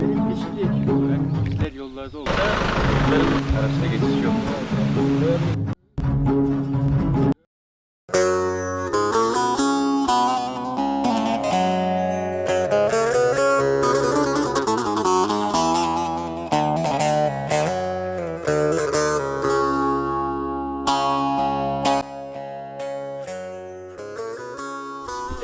Benim yeşil olarak bizler yollarda olarak arasında geçiş yok.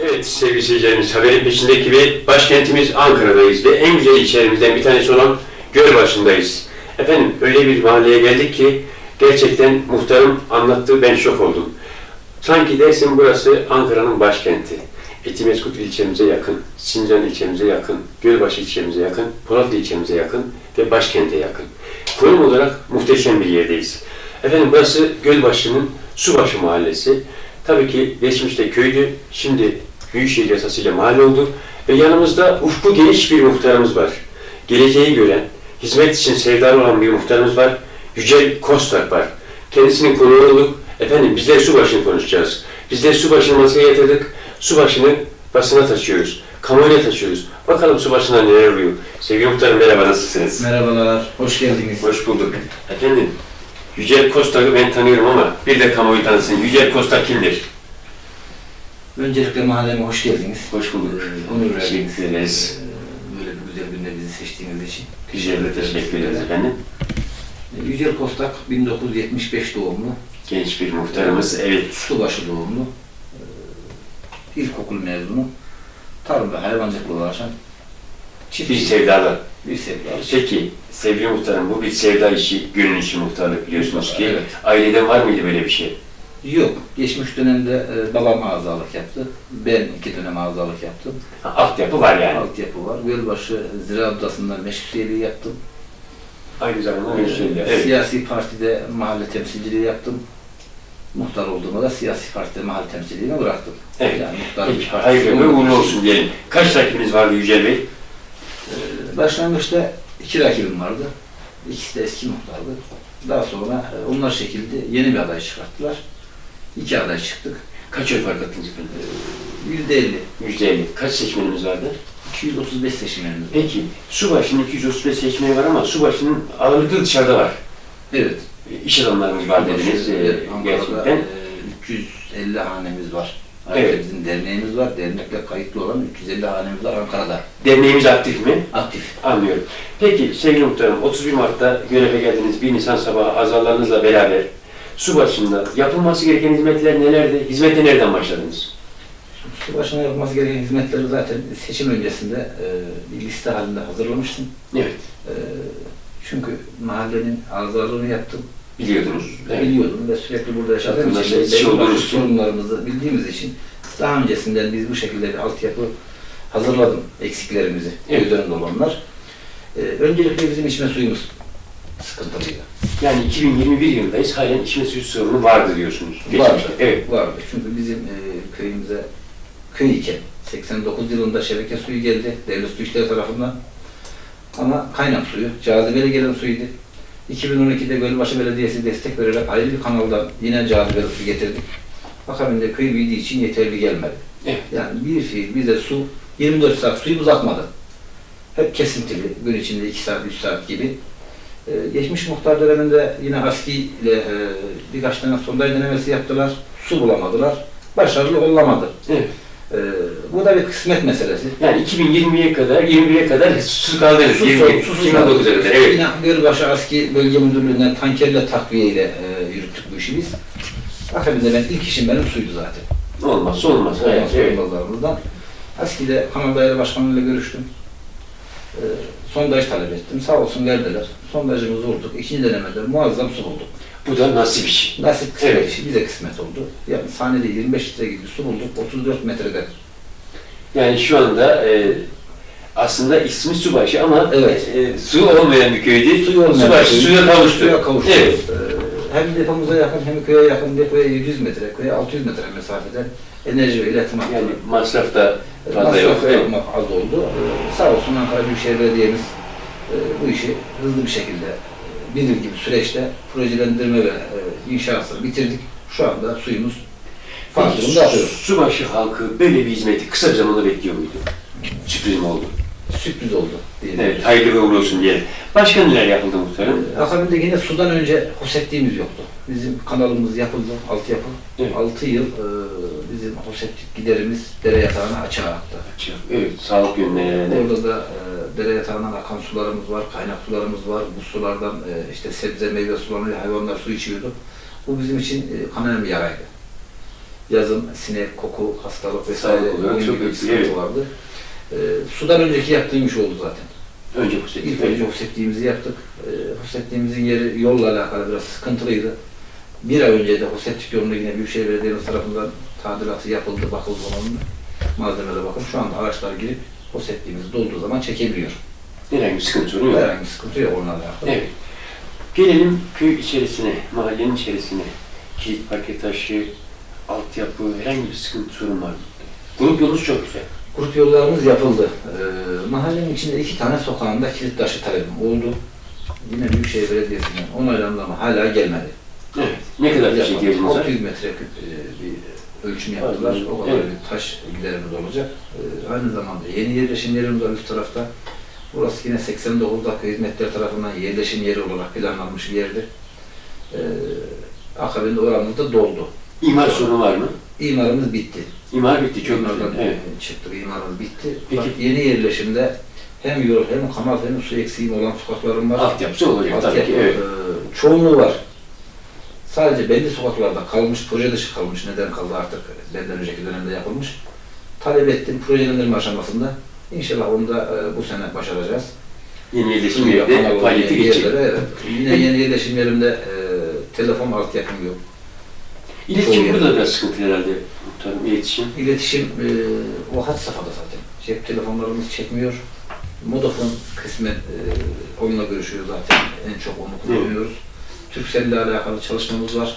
Evet sevgili seyircilerimiz haberin peşindeki gibi başkentimiz Ankara'dayız ve en güzel ilçelerimizden bir tanesi olan Gölbaşı'ndayız. Efendim öyle bir mahalleye geldik ki gerçekten muhtarım anlattığı ben şok oldum. Sanki dersin burası Ankara'nın başkenti. Etimeskut ilçemize yakın, Sincan ilçemize yakın, Gölbaşı ilçemize yakın, Polatlı ilçemize yakın ve başkente yakın. Konum olarak muhteşem bir yerdeyiz. Efendim burası Gölbaşı'nın Subaşı mahallesi. Tabii ki geçmişte köydü, şimdi Büyükşehir yasasıyla mahalle oldu ve yanımızda ufku geniş bir muhtarımız var. Geleceği gören, hizmet için sevdalı olan bir muhtarımız var. Yücel Kostak var. Kendisinin konuğu olduk. Efendim bizler subaşını konuşacağız. Bizler subaşını masaya yatırdık. Subaşını basına taşıyoruz. Kamuoyuna taşıyoruz. Bakalım subaşına neler oluyor. Sevgili muhtarım merhaba nasılsınız? Merhabalar, hoş geldiniz. Hoş bulduk. Efendim Yücel Kostak'ı ben tanıyorum ama bir de kamuoyu tanısın. Yücel Kostak kimdir? Öncelikle mahalleme hoş geldiniz. Hoş bulduk. Onur verdiniz. Teşekkür ederiz. Ee, Böyle bir güzel günde bizi seçtiğiniz için. Yücel'e teşekkür ederiz efendim. Ee, Yücel Kostak 1975 doğumlu, Genç bir muhtarımız. Evet. Subaşı doğumlu, ee, ilkokul mezunu, tarım ve hayvancılıkla uğraşan çift Bir sevdalı. bir sevdalı. Peki sevgili muhtarım bu bir sevda işi, gönül işi muhtarlık biliyorsunuz ki. Evet. Ailede var mıydı böyle bir şey? Yok, geçmiş dönemde e, babam azalık yaptı. Ben iki dönem azalık yaptım. Ha, altyapı var yani. Altyapı var. Gölbaşı Ziraat Odası'nda meşrutiyeliği yaptım. Aynı zamanda Ee, bir şey. Evet. Siyasi partide mahalle temsilciliği yaptım. Muhtar olduğumda da siyasi partide mahalle temsilciliğini bıraktım. Evet. Yani muhtar Peki, hayırlı ve uğurlu olsun diyelim. Kaç rakibiniz vardı Yücel Bey? e, Başlangıçta iki rakibim vardı. İkisi de eski muhtardı. Daha sonra e, onlar şekilde yeni bir aday çıkarttılar. İki aday çıktık. Kaç oy fark attınız efendim? Yüzde elli. Yüzde elli. Kaç seçmenimiz vardı? 235 seçmenimiz var. Peki, Subaşı'nın 235 seçmeni var ama Subaşı'nın ağırlıklı dışarıda var. Evet. İş adamlarımız var dediniz e, Evet, Ankara'da gerçekten. e, 350 hanemiz var. Evet. Bizim derneğimiz var. Dernekle kayıtlı olan 350 hanemiz var Ankara'da. Derneğimiz aktif mi? Aktif. Anlıyorum. Peki sevgili muhtarım, 31 Mart'ta göreve geldiniz. 1 Nisan sabahı azarlarınızla beraber su başında yapılması gereken hizmetler nelerdi? Hizmete nereden başladınız? Su başına yapılması gereken hizmetleri zaten seçim öncesinde e, bir liste halinde hazırlamıştım. Evet, E, çünkü mahallenin azarlığını yaptım. biliyordunuz. Evet. Biliyordum ve sürekli burada yaşadığım için, başlı için. sorunlarımızı bildiğimiz için daha öncesinden biz bu şekilde bir altyapı hazırladım eksiklerimizi Evet. göz önünde olanlar. E, öncelikle bizim içme suyumuz sıkıntılıydı. Yani 2021 yılındayız, halen içme suyu sorunu vardı diyorsunuz. Vardı. Evet. Vardı. Çünkü bizim e, köyümüze köy iken 89 yılında şebeke suyu geldi devlet su işleri tarafından. Ama kaynak suyu, cazibeli gelen suydu. 2012'de Gölbaşı Belediyesi destek vererek ayrı bir kanaldan yine cazibeli su getirdik. Akabinde köy büyüdüğü için yeterli gelmedi. Evet. Yani bir fiil bize su 24 saat suyu uzatmadı. Hep kesintili, gün içinde 2 saat, 3 saat gibi. Ee, geçmiş muhtar döneminde yine ASKİ ile e, birkaç tane sondaj denemesi yaptılar. Su bulamadılar. Başarılı olamadı. evet. Ee, bu da bir kısmet meselesi. Yani 2020'ye kadar, 21'e kadar susuz kaldınız. Su, 20, su, su, 29'a kadar. Evet. Yine Gölbaşı ASKİ Bölge Müdürlüğü'nden tankerle takviye ile e, yürüttük bu işi biz. Akabinde ben ilk işim benim suydu zaten. Olmazsa olmaz. Evet. Evet. olmazlarımızdan. ASKİ'de Kanal Daire Başkanı'yla görüştüm. Ee, sondaj talep ettim. Sağ olsun verdiler. Sondajımızı vurduk. İkinci denemede muazzam su bulduk. Bu da nasip iş. Nasip kısmet Evet. işi bize kısmet oldu. Yani saniyede 25 litre gibi su bulduk. 34 metrede. Yani şu anda e, aslında ismi Subaşı ama Evet. e, su olmayan bir köydü. Suyu olmayan Subaşı bir köy. suya kavuştu. Suya kavuştu. Evet. Hem depomuza yakın hem köye yakın depoya 700 metre, köye 600 metre mesafeden enerji ve iletim hattı. Yani masraf da fazla Masraf yok. Yapmak az oldu. Ee, sağ olsun Ankara Büyükşehir Belediye'miz e, bu işi hızlı bir şekilde e, bir yıl gibi süreçte projelendirme ve e, inşaatını bitirdik. Şu anda suyumuz Peki, durumda akıyor. Subaşı halkı böyle bir hizmeti kısa bir zamanda bekliyor muydu? Sürpriz mi oldu? Sürpriz oldu. Evet, hayırlı ve uğurlu olsun diyelim. Başka neler yapıldı muhtarım? Ee, Akabinde yine sudan önce hosetliğimiz yoktu. Bizim kanalımız yapıldı, altyapı. Evet. 6 yıl e, bizim hosetlik giderimiz dere yatağına açığa aktı. Evet, sağlık yönlerine. Orada da e, dere yatağından akan sularımız var, kaynak sularımız var. Bu sulardan e, işte sebze, meyve sularını hayvanlar su içiyordu. Bu bizim için e, kanayan bir yaraydı. Yazın sinek, koku, hastalık vesaire Sağlık olarak bunun çok gibi bir etkili, sıkıntı evet. vardı. E, sudan önceki yaptığım iş oldu zaten. Önce sefer. İlk önce hosetliğimizi yaptık. E, hosetliğimizin yeri yolla alakalı biraz sıkıntılıydı. Bir ay önce de hosetlik yolunda yine Büyükşehir Belediye'miz tarafından tadilatı yapıldı, bakıldı onun malzemelere bakın. Şu anda araçlar girip hosetliğimiz dolduğu zaman çekebiliyor. Herhangi bir sıkıntı yok. Herhangi bir sıkıntı yok onlarla alakalı. Evet. Gelelim köy içerisine, mahallenin içerisine. Kilit paket taşı, altyapı, herhangi bir sıkıntı sorun var mı? Grup yolunuz çok güzel. Grup yollarımız yapıldı. Ee, mahallenin içinde iki tane sokağında kilit taşı talebim oldu. Yine Büyükşehir Belediyesi'nden onaylandı ama hala gelmedi. Evet. Ne kadar bir şey ihtiyacınız var? 600 metreküp e, bir ölçüm yaptılar. O kadar Evet. bir taş giderimiz olacak. Ee, aynı zamanda yeni yerleşim yerimiz var üst tarafta. Burası yine 89 dakika hizmetler tarafından yerleşim yeri olarak planlanmış bir yerdi. Ee, akabinde oramız da doldu. İmar sorunu var mı? İmarımız bitti. İmar bitti, çok güzel. Evet. çıktık, imarımız bitti. Peki. Fakat yeni yerleşimde hem yol hem kanal hem su eksiğim olan sokaklarım var. Altyapısı olacak tabii ki, Altyapı, evet. e, çoğunluğu var. Sadece belli sokaklarda kalmış, proje dışı kalmış. Neden kaldı artık benden önceki dönemde yapılmış. Talep ettim projelendirme aşamasında. İnşallah onu da e, bu sene başaracağız. Yeni yerleşim Suyu, yeri kanal de faaliyete olan geçecek. evet. Yine yeni yerleşim yerimde e, telefon altyapım yok. İletişim Doğru. burada biraz sıkıntı herhalde muhtarım, iletişim. İletişim e, o hat safhada zaten. Cep telefonlarımız çekmiyor. Vodafone kısmen e, onunla görüşüyor zaten. En çok onu kullanıyoruz. Turkcell ile alakalı çalışmamız var.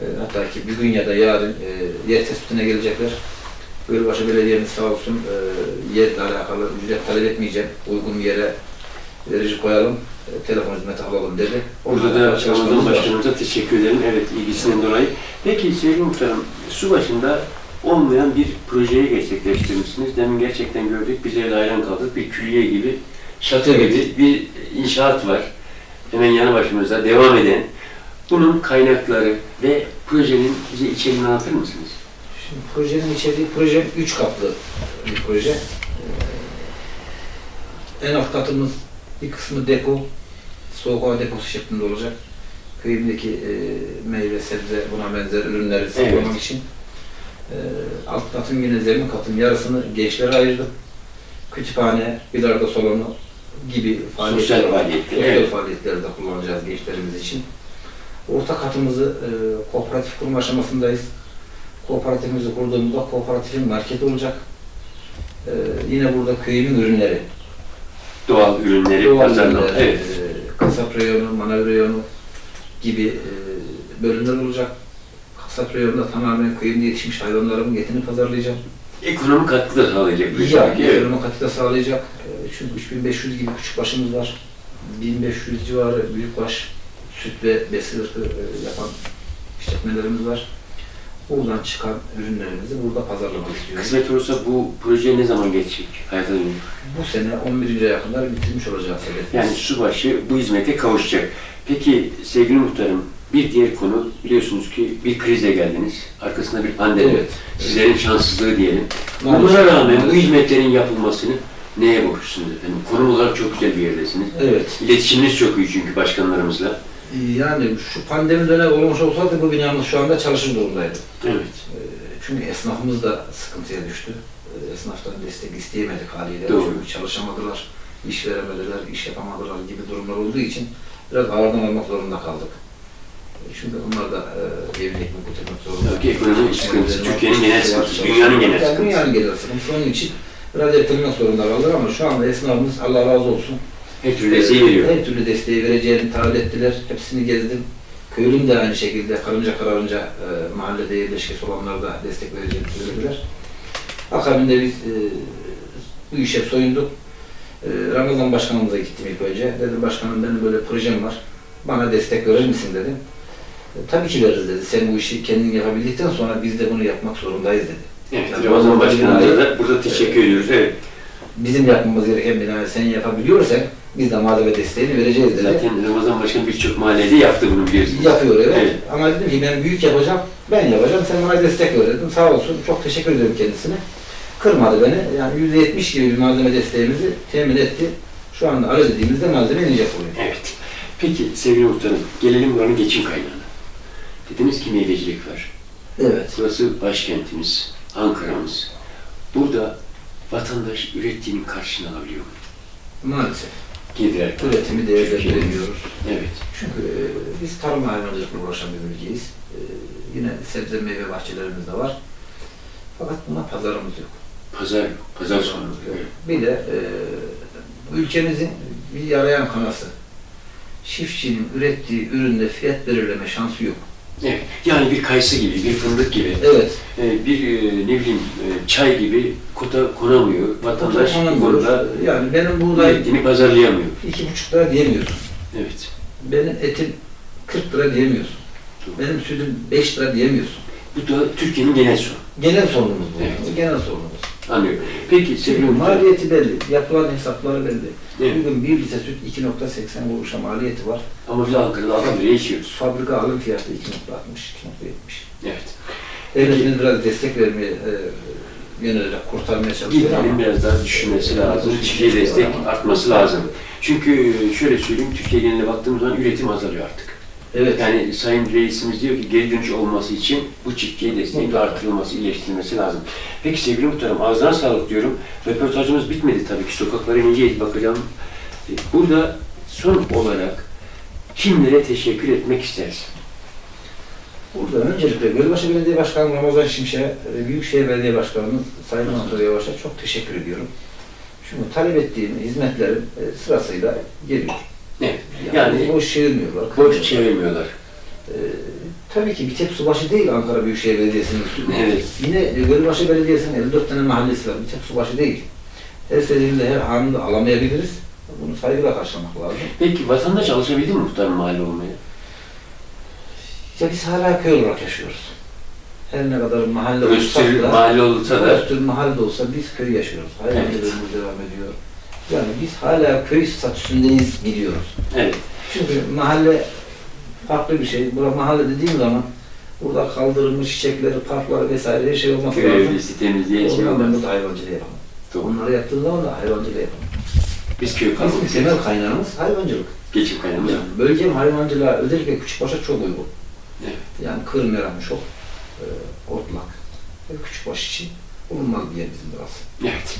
E, hatta ki bir gün ya da yarın e, yer tespitine gelecekler. Gölbaşı Belediye'miz sağ olsun e, yerle alakalı ücret talep etmeyeceğim. Uygun yere verici koyalım. e, telefon hizmeti alalım dedi. Burada Onunla da Ramazan. Başkanımıza teşekkür ederim. Evet, ilgisinden dolayı. Peki sevgili muhtarım, su başında olmayan bir projeyi gerçekleştirmişsiniz. Demin gerçekten gördük, bize de hayran kaldık. Bir külliye gibi, Evet. gibi bir inşaat var. Hemen yanı başımızda devam eden. Bunun kaynakları ve projenin bize içeriğini anlatır mısınız? Şimdi projenin içeriği, proje üç katlı bir proje. Ee, en alt katımız bir kısmı depo, soğuk hava deposu şeklinde olacak. Köyümdeki e, meyve, sebze, buna benzer ürünleri saklamak Evet. için. Ee, alt katın yine zemin katın yarısını gençlere ayırdım. Kütüphane, bilardo salonu gibi faaliyetler, sosyal evet. faaliyetlerde kullanacağız gençlerimiz için. Orta katımızı e, kooperatif kurma aşamasındayız. Kooperatifimizi kurduğumuzda kooperatifin marketi olacak. Ee, yine burada köyümün ürünleri, Doğal ürünleri, doğal pazarlama. ürünler, Evet. e, kasap reyonu, manav reyonu gibi e, bölümler olacak. Kasap reyonunda tamamen köyümde yetişmiş hayvanlarımı getirip pazarlayacağım. Ekonomik katkı da sağlayacak bu iş. Ya, ki, evet. katı da sağlayacak. E, Çünkü 3500 gibi küçük başımız var. 1500 civarı büyükbaş süt ve besi ırkı e, yapan işletmelerimiz var. Buradan çıkan ürünlerimizi burada pazarlamak istiyoruz. Kısmet olursa bu proje ne zaman geçecek? Hayata dönüyor. Bu sene 11. aya kadar bitirmiş olacağız. Yani subaşı bu hizmete kavuşacak. Peki sevgili muhtarım, bir diğer konu biliyorsunuz ki bir krize geldiniz. Arkasında bir pandemi. Evet. Sizlerin şanssızlığı diyelim. Maalesef. Buna rağmen bu hizmetlerin yapılmasını neye borçlusunuz efendim? Konum olarak çok güzel bir yerdesiniz. Evet. İletişiminiz çok iyi çünkü başkanlarımızla. Yani şu pandemi dönemi olmuş olsaydı bu binamız şu anda çalışır durumdaydı. Evet. Ee, Çünkü esnafımız da sıkıntıya düştü. Ee, Esnaftan destek isteyemedik haliyle. Doğru. Çünkü çalışamadılar, iş veremediler, iş yapamadılar gibi durumlar olduğu için biraz ağırdan almak zorunda kaldık. Ee, Çünkü onlar da e, evine ekmek götürmek zorunda. Tabii ki ekonomik sıkıntısı, Türkiye'nin genel sıkıntısı, dünyanın genel sıkıntısı. Dünyanın genel sıkıntısı. Onun için biraz ertelemek zorunda kaldık ama şu anda esnafımız Allah razı olsun. Her türlü desteği veriyor. Her türlü desteği vereceğini taahhüt ettiler. Hepsini gezdim. Köylüm de aynı şekilde karınca kararınca e, mahallede yerleşkesi olanlar da destek vereceğini söylediler. Akabinde biz e, bu işe soyunduk. E, Ramazan Başkanımıza gittim ilk önce. Dedim başkanım benim böyle projem var. Bana destek verir misin dedi. E, tabii ki veririz dedi. Sen bu işi kendin yapabildikten sonra biz de bunu yapmak zorundayız dedi. Evet, Yani Ramazan Başkanımıza da burada teşekkür ediyoruz. Evet. Bizim yapmamız gereken binayı sen yapabiliyorsan biz de malzeme desteğini vereceğiz dedi. Zaten Ramazan Başkanı birçok mahallede yaptı bunu biliyorsunuz. Yapıyor evet. Evet. Ama dedim ki ben büyük yapacağım, ben yapacağım, sen bana destek ver dedim. Sağ olsun, çok teşekkür ederim kendisine. Kırmadı beni. Yani %70 gibi bir malzeme desteğimizi temin etti. Şu anda ara dediğimizde malzeme inecek oluyor. Evet. Peki sevgili muhtarım, gelelim buranın geçim kaynağına. Dediniz ki meyvecilik var. Evet. Burası başkentimiz, Ankara'mız. Burada vatandaş ürettiğinin karşılığını alabiliyor mu? Maalesef. Gelirler. Üretimi değerlendiriyoruz. Evet. Çünkü e, biz tarım hayvancılıkla uğraşan bir ülkeyiz. E, yine sebze meyve bahçelerimiz de var. Fakat buna pazarımız yok. Pazar, pazar sonu. Evet. Bir de e, ülkemizin bir yarayan kanası. Çiftçinin ürettiği üründe fiyat belirleme şansı yok. Evet. Yani bir kayısı gibi, bir fındık gibi, Evet. e, bir e, ne bileyim e, çay gibi kota konamıyor. Vatandaş bu konuda Yani benim buğday ürettiğini pazarlayamıyor. iki buçuk lira diyemiyorsun. Evet. Benim etim 40 lira diyemiyorsun. Doğru. Benim sütüm 5 lira diyemiyorsun. Bu da Türkiye'nin genel sorunu. Genel sorunumuz bu. Evet. Genel sorunumuz. Anlıyorum. Peki muhtarım. maliyeti belli. Yapılan hesapları belli. Evet. Bugün bir litre süt 2.80 kuruşa maliyeti var. Ama biz Ankara'da 6 liraya içiyoruz. Fabrika alım fiyatı 2.60, 2.70. Evet. Devletimiz biraz destek vermeye e, yönelerek kurtarmaya çalışıyor Gidelim ama biraz daha düşünmesi lazım. Çiftçiye destek artması lazım. Çünkü şöyle söyleyeyim, Türkiye geneline baktığımız zaman üretim azalıyor artık. Evet. Yani Sayın Reisimiz diyor ki geri dönüş olması için bu çiftçiye desteğin artırılması, iyileştirilmesi lazım. Peki sevgili muhtarım, ağzına sağlık diyorum. Röportajımız bitmedi tabii ki. Sokaklara ineceğiz, bakacağım. Burada son olarak kimlere teşekkür etmek istersin? Burada öncelikle Gölbaşı Belediye Başkanı Ramazan Şimşek'e, e, Büyükşehir Belediye Başkanımız Sayın Mansur Yavaş'a çok teşekkür ediyorum. Çünkü talep ettiğim hizmetlerin e, sırasıyla geliyor. Evet. Yani, Yani boş çevirmiyorlar. boş çevirmiyorlar. E, tabii ki bir tek subaşı değil Ankara Büyükşehir Belediyesi'nin üstü. Evet. Yine Gölbaşı Belediyesi'nin 54 tane mahallesi var. Bir tek subaşı değil. Her seferinde her anında alamayabiliriz. Bunu saygıyla karşılamak lazım. Peki vatandaş alışabildi mi muhtarın mahalle olmaya? Ya biz hala köy olarak yaşıyoruz. Her ne kadar mahalle olsak Öztürk da, mahalle olsa da Öztürk mahalle olsa biz köy yaşıyoruz. Hayvancılığımız devam ediyor. Yani biz hala köy statüsündeyiz gidiyoruz. evet. Çünkü mahalle farklı bir şey. Burada mahalle dediğim zaman burada kaldırılmış çiçekleri, parkları vesaire her şey olması Köy lazım. evlisi temizliğe şey olmaz. burada hayvancılığı yapalım. Doğru. Onları yaptığın zaman da hayvancılığı yapalım. Biz köy Bizim kalkıyoruz. temel kaynağımız hayvancılık. Geçim kaynağımız. Yani bölgem hayvancılığa özellikle küçükbaşa çok uygun. Evet. Yani kır, meram, çok, e, otlak küçükbaş için bulunmaz bir yer bizim burası. Evet.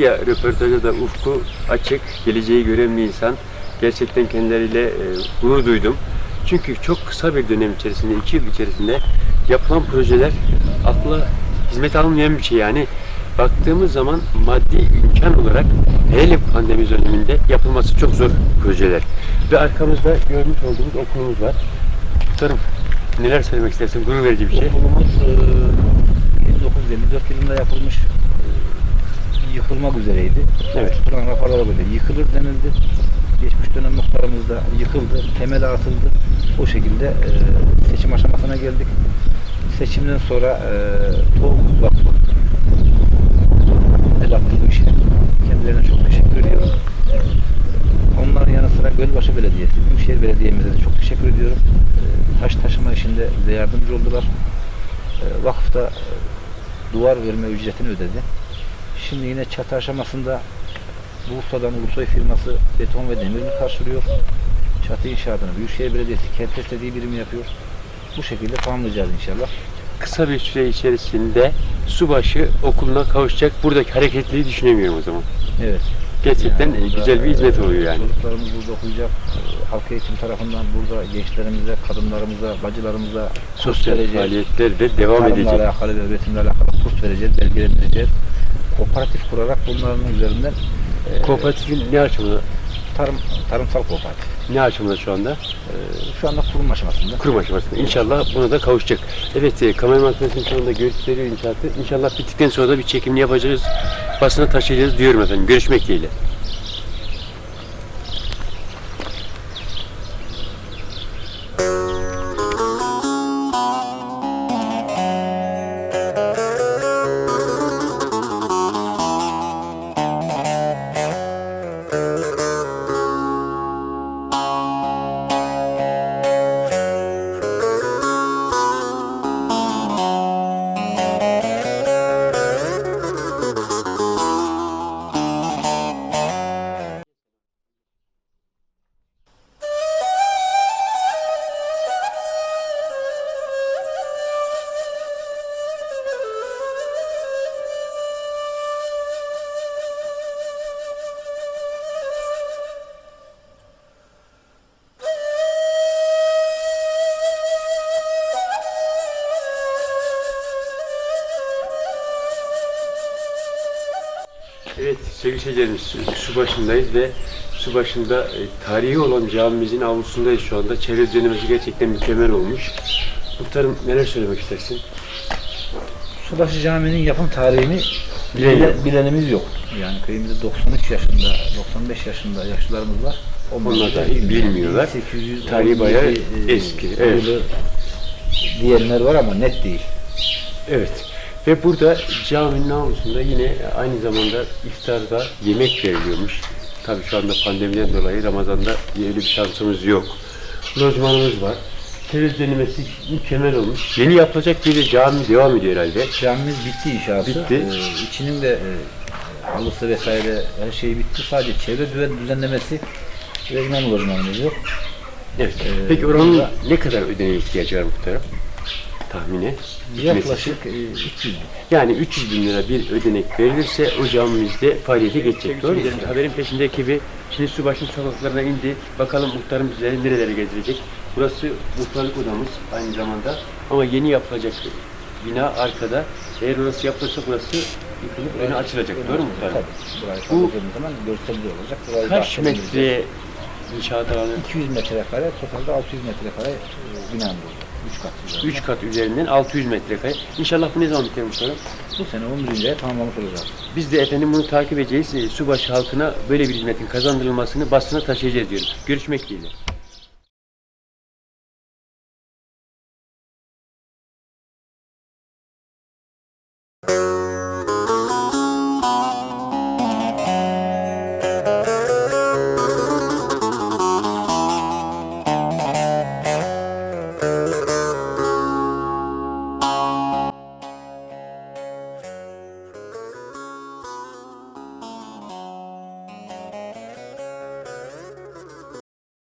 Muhtarım dedik ya röportajda da ufku açık, geleceği gören bir insan. Gerçekten kendileriyle e, gurur duydum. Çünkü çok kısa bir dönem içerisinde, iki yıl içerisinde yapılan projeler akla hizmet almayan bir şey yani. Baktığımız zaman maddi imkan olarak hele pandemi döneminde yapılması çok zor projeler. Ve arkamızda görmüş olduğumuz okulumuz var. Muhtarım neler söylemek istersin? Gurur verici bir şey. Okulumuz e, 1954 yılında yapılmış, yıkılmak üzereydi. Evet. Kur'an raporlara böyle yıkılır denildi. Geçmiş dönem muhtarımızda yıkıldı, temeli atıldı. O şekilde e, seçim aşamasına geldik. Seçimden sonra e, Tohum Vakfı el attı bu işe. Kendilerine çok teşekkür ediyorum. Onların yanı sıra Gölbaşı Belediyesi, Büyükşehir Belediye'mize de çok teşekkür ediyorum. E, taş taşıma işinde bize yardımcı oldular. E, vakıf da e, duvar verme ücretini ödedi. Şimdi yine çatı aşamasında Bursa'dan Ulusoy firması beton ve demirini karşılıyor. Çatı inşaatını Büyükşehir Belediyesi Kentes dediği birimi yapıyor. Bu şekilde tamamlayacağız inşallah. Kısa bir süre içerisinde subaşı okuluna kavuşacak. Buradaki hareketliliği düşünemiyorum o zaman. Evet. Gerçekten Yani güzel bir hizmet e, oluyor yani. Çocuklarımız burada okuyacak. E, Halk eğitim tarafından burada gençlerimize, kadınlarımıza, bacılarımıza Sosyal faaliyetler de devam edecek. alakalı ve üretimle alakalı kurs vereceğiz, belgelendireceğiz. Kooperatif kurarak bunların üzerinden e, Kooperatifin ne aşamada? tarım, tarımsal kooperatif. Ne aşamada şu anda? E, şu anda kurum aşamasında. Kurum aşamasında. İnşallah buna da kavuşacak. Evet, e, kamera makinesinin şu anda gösteriyor inşaatı. İnşallah bittikten sonra da bir çekimini yapacağız. Basına taşıyacağız diyorum efendim. Görüşmek dileğiyle. Sevgili seyircilerimiz su- başındayız ve su başında e, tarihi olan camimizin avlusundayız şu anda. Çevre düzenlemesi gerçekten mükemmel olmuş. Muhtarım neler söylemek istersin? Subaşı Camii'nin yapım tarihini Bilen bile- yok. bilenimiz yok. Yani köyümüzde 93 yaşında, 95 yaşında yaşlılarımız var. Onlar dahi bilmiyorlar. 1817 Tarihi bayağı e, eski, evet. diyenler var ama net değil. Evet. Ve burada caminin avlusunda yine aynı zamanda iftarda yemek veriliyormuş. Tabii şu anda pandemiden dolayı Ramazan'da öyle bir şansımız yok. Lojmanımız var. Düzenlemesi mükemmel olmuş. Yeni yapılacak bir de cami devam ediyor herhalde. Camimiz bitti inşaatı. Bitti. Ee, içinin de e, halısı vesaire her şey bitti. Sadece çevre düzen, düzenlemesi ve imam lojmanımız yok. Evet. Ee, Peki oranın burada- ne kadar ödeme ihtiyacı var muhtarım? Tahmini. Yaklaşık e, 300 bin. Yani 300 bin lira bir ödenek verilirse o camimizde faaliyete geçecek. Doğru mu? Haberin peşinde ekibi şimdi su başın sokaklarına indi. Bakalım muhtarım bizleri nerelere gezdirecek. Burası muhtarlık odamız aynı zamanda. Ama yeni yapılacak bina arkada. Eğer orası yapılırsa burası yıkılıp önü açılacak. Doğru mu muhtarım? Tabii. Bu- zaman görseli olacak. Burayı Kaç bahçelendirecek. metre inşaat alanı? 200 metrekare, totalde 600 metrekare e, binamız olacak. 3 kat. üzerinde. 3 kat üzerinden 600 metrekare. İnşallah bu ne zaman biter muhtarım? Bu sene 11. aya tamamlamış olacağız. Biz de efendim bunu takip edeceğiz. E, Subaşı halkına böyle bir hizmetin kazandırılmasını basına taşıyacağız diyorum. Görüşmek dileğiyle.